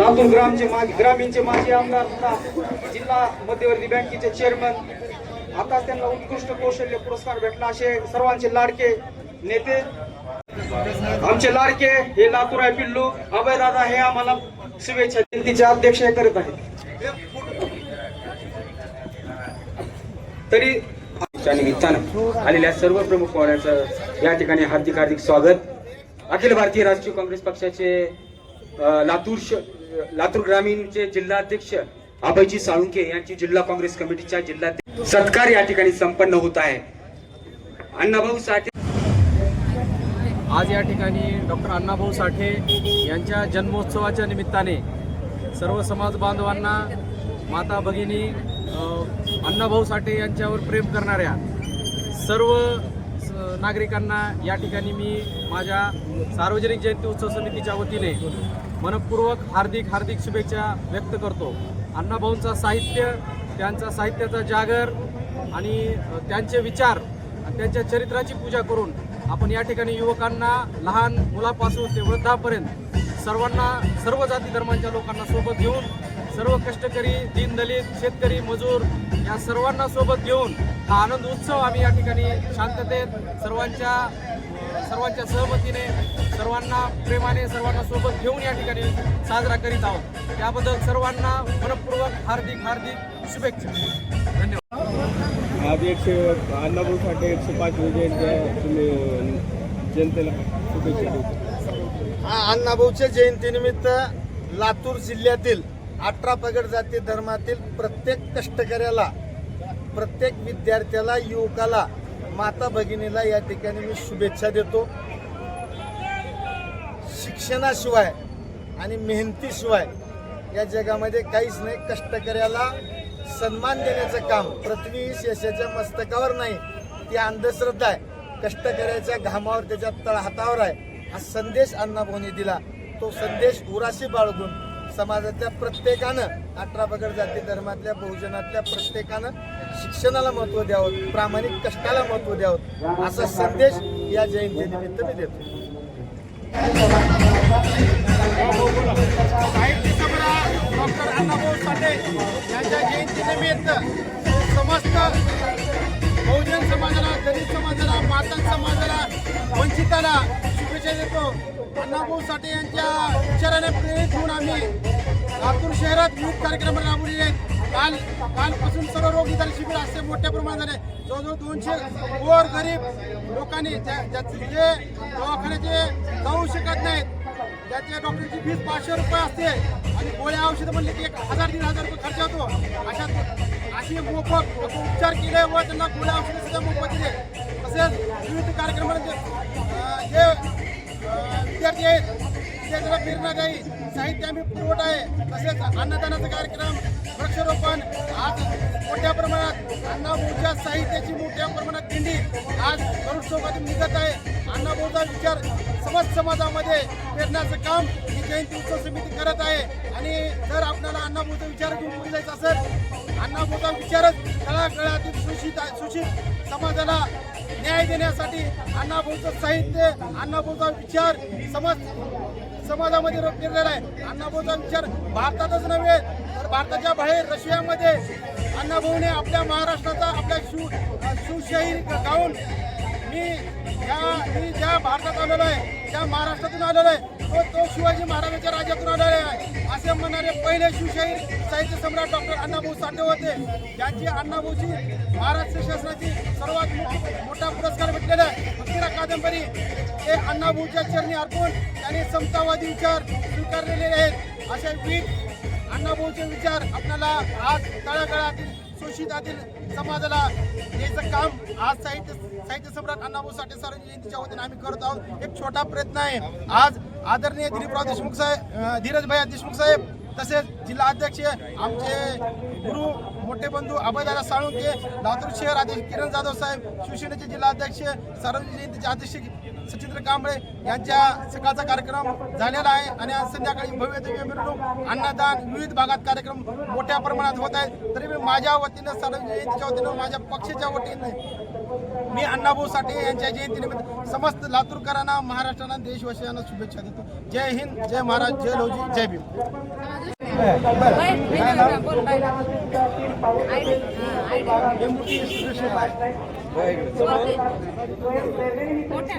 लातूर ग्रामचे माजी ग्रामीणचे माजी आमदार होता. जिल्हा मध्यवर्ती बँकेचे चेअरमन आता त्यांना उत्कृष्ट कौशल्य पुरस्कार भेटला असे सर्वांचे लाडके नेते. आमचे लाडके हे लातूर आहे पिल्लू. अभयदादा हे आम्हाला शुभेच्छा जयंतीचे अध्यक्ष हे करत आहेत. तरी च्या निमित्तानं आलेल्या सर्व प्रमुख पाहुण्यांचं या ठिकाणी हार्दिक हार्दिक स्वागत. अखिल भारतीय राष्ट्रीय काँग्रेस पक्षाचे लातूर लातूर ग्रामीणचे जिल्हाध्यक्ष अभयजी साळुंके यांची जिल्हा काँग्रेस कमिटीच्या जिल्हा सत्कार या ठिकाणी संपन्न होत आहे. अण्णाभाऊ साठे आज या ठिकाणी डॉक्टर अण्णाभाऊ साठे यांच्या जन्मोत्सवाच्या निमित्ताने सर्व समाज बांधवांना माता भगिनी अण्णाभाऊ साठे यांच्यावर प्रेम करणाऱ्या सर्व नागरिकांना या ठिकाणी मी माझ्या सार्वजनिक जयंती उत्सव समितीच्या वतीने मनपूर्वक हार्दिक हार्दिक शुभेच्छा व्यक्त करतो. अण्णाभाऊंचा साहित्य त्यांचा साहित्याचा जागर आणि त्यांचे विचार त्यांच्या चरित्राची पूजा करून आपण या ठिकाणी युवकांना लहान मुलापासून ते वृद्धापर्यंत सर्वांना सर्व जाती धर्मांच्या लोकांना सोबत घेऊन सर्व कष्टकरी दीनदलित शेतकरी मजूर या सर्वांना सोबत घेऊन हा आनंद उत्सव आम्ही या ठिकाणी शांततेत सर्वांच्या सर्वांच्या सहमतीने सर्वांना प्रेमाने सर्वांना सोबत घेऊन या ठिकाणी साजरा करीत आहोत. त्याबद्दल सर्वांना मनपूर्वक हार्दिक हार्दिक शुभेच्छा. धन्यवाद. आज एकशे अण्णाभाऊ साठे एकशे पाच जयंती आहे तुम्ही जनतेला शुभेच्छा देतो. अण्णाभाऊच्या जयंतीनिमित्त लातूर जिल्ह्यातील अठरा पगड जाती धर्मातील प्रत्येक कष्टकऱ्याला प्रत्येक विद्यार्थ्याला युवकाला माता भगिनीला या ठिकाणी मी शुभेच्छा देतो. शिक्षणाशिवाय आणि मेहनतीशिवाय या जगामध्ये काहीच नाही. कष्टकऱ्याला सन्मान देण्याचं काम पृथ्वी यशाच्या मस्तकावर नाही. ती अंधश्रद्धा आहे. कष्टकऱ्याच्या घामावर त्याच्या तळहातावर आहे. हा संदेश अण्णाभाऊनी दिला. तो संदेश उराशी बाळगून समाजातल्या प्रत्येकानं अठरा बगर जाती धर्मातल्या बहुजनातल्या प्रत्येकानं शिक्षणाला महत्त्व द्यावं प्रामाणिक कष्टाला महत्त्व द्यावं असा संदेश या जयंतीनिमित्त मी देतो. साठे यांच्या जयंतीनिमित्त समस्त बहुजन समाजाला दलित समाजाला मातंग समाजाला वंचिताला शुभेच्छा देतो. अण्णाभाऊ साठे यांच्या विचाराने प्रेरित होऊन आम्ही लातूर शहरात विविध कार्यक्रम राबवलेले आहेत. काल कालपासून सर्व रोग निदान शिबिर असे मोठ्या प्रमाणात झाले. जवळजवळ दोनशे गोर गरीब लोकांनी ज्या जे दवाखान्याचे जाऊ शकत नाहीत. त्याच्या डॉक्टरची फीस पाचशे रुपये असते. आणि गोळ्या औषधं म्हणले की एक हजार दीड हजार रुपये खर्च होतो. अशा अशी मोफत उपचार केले व त्यांना गोळ्या औषधं सुद्धा मोफत दिले. तसेच विविध कार्यक्रमांचे जे विद्यार्थी आहेत. विद्यार्थ्याला प्रेरणादायी साहित्य आम्ही पुरवठा आहे. तसेच अन्नदानाचा कार्यक्रम वृक्षारोपण आज मोठ्या प्रमाणात अण्णाभाऊच्या साहित्याची मोठ्या प्रमाणात दिंडी आज गरुड चौकातून निघत आहे. अण्णाभाऊचा विचार समज समाजामध्ये पेरण्याचं काम ही जयंती उत्सव समिती करत आहे. आणि जर आपल्याला अण्णाभाऊचा विचार घेऊन पुढे जायचं असेल अण्णाभाऊचा विचारच तळागळातील शोषित शोषित समाजाला न्याय देण्यासाठी अण्णाभाऊचं साहित्य अण्णाभाऊचा विचार समाज समाजामध्ये रोप पेरलेला आहे. अण्णाभाऊचा विचार भारतातच नव्हे तर भारताच्या बाहेर रशियामध्ये अण्णाभाऊने आपल्या महाराष्ट्राचा आपल्या शिव शिवशाही गाऊन मी ज्या मी ज्या भारतात आलेलो आहे ज्या महाराष्ट्रातून आलेला आहे. तो तो शिवाजी महाराजांच्या राज्यातून आलेला आहे. असे म्हणणारे पहिले शिवशाही साहित्य सम्राट डॉक्टर अण्णाभाऊ साठे होते. ज्यांची अण्णाभाऊची महाराष्ट्र शासनाची सर्वात मोठा पुरस्कार भेटलेला आहे. फकीरा कादंबरी हे अण्णाभाऊच्या चरणी अर्पून त्यांनी समतावादी विचार स्वीकारलेले आहेत. अशा वीर अण्णाभाऊचे विचार आपल्याला आज तळागाळातील शोषितातील समाजाला द्यायचं काम आज साहित्य साहित्य सम्राट अण्णाभाऊ साठे सर जयंतीच्या वतीने आम्ही करत आहोत. एक छोटा प्रयत्न आहे. आज आदरणीय दिलीपराव देशमुख साहेब धीरजभाई धीरज भैया देशमुख साहेब तसेच जिल्हा अध्यक्ष आमचे गुरु मोठे बंधू अभयदादा साळुंके लातूर शहर अध्यक्ष किरण जाधव साहेब शिवसेनेचे जिल्हा अध्यक्ष सार्वजनिक जयंतीचे अध्यक्ष सचिंद्र कांबळे यांच्या सकाळचा कार्यक्रम झालेला आहे. आणि आज संध्याकाळी भव्य दिव्य मिरवणूक अन्नदान विविध भागात कार्यक्रम मोठ्या प्रमाणात होत आहेत. तरी मी माझ्या वतीनं सार्वजनिक जयंतीच्या वतीनं माझ्या पक्षाच्या वतीने मी अण्णाभाऊ साठे यांच्या जयंतीनिमित्त समस्त लातूरकरांना महाराष्ट्रांना देशवासियांना शुभेच्छा देतो. जय हिंद जय महाराज जय लोजी जय भीम. मोठ्या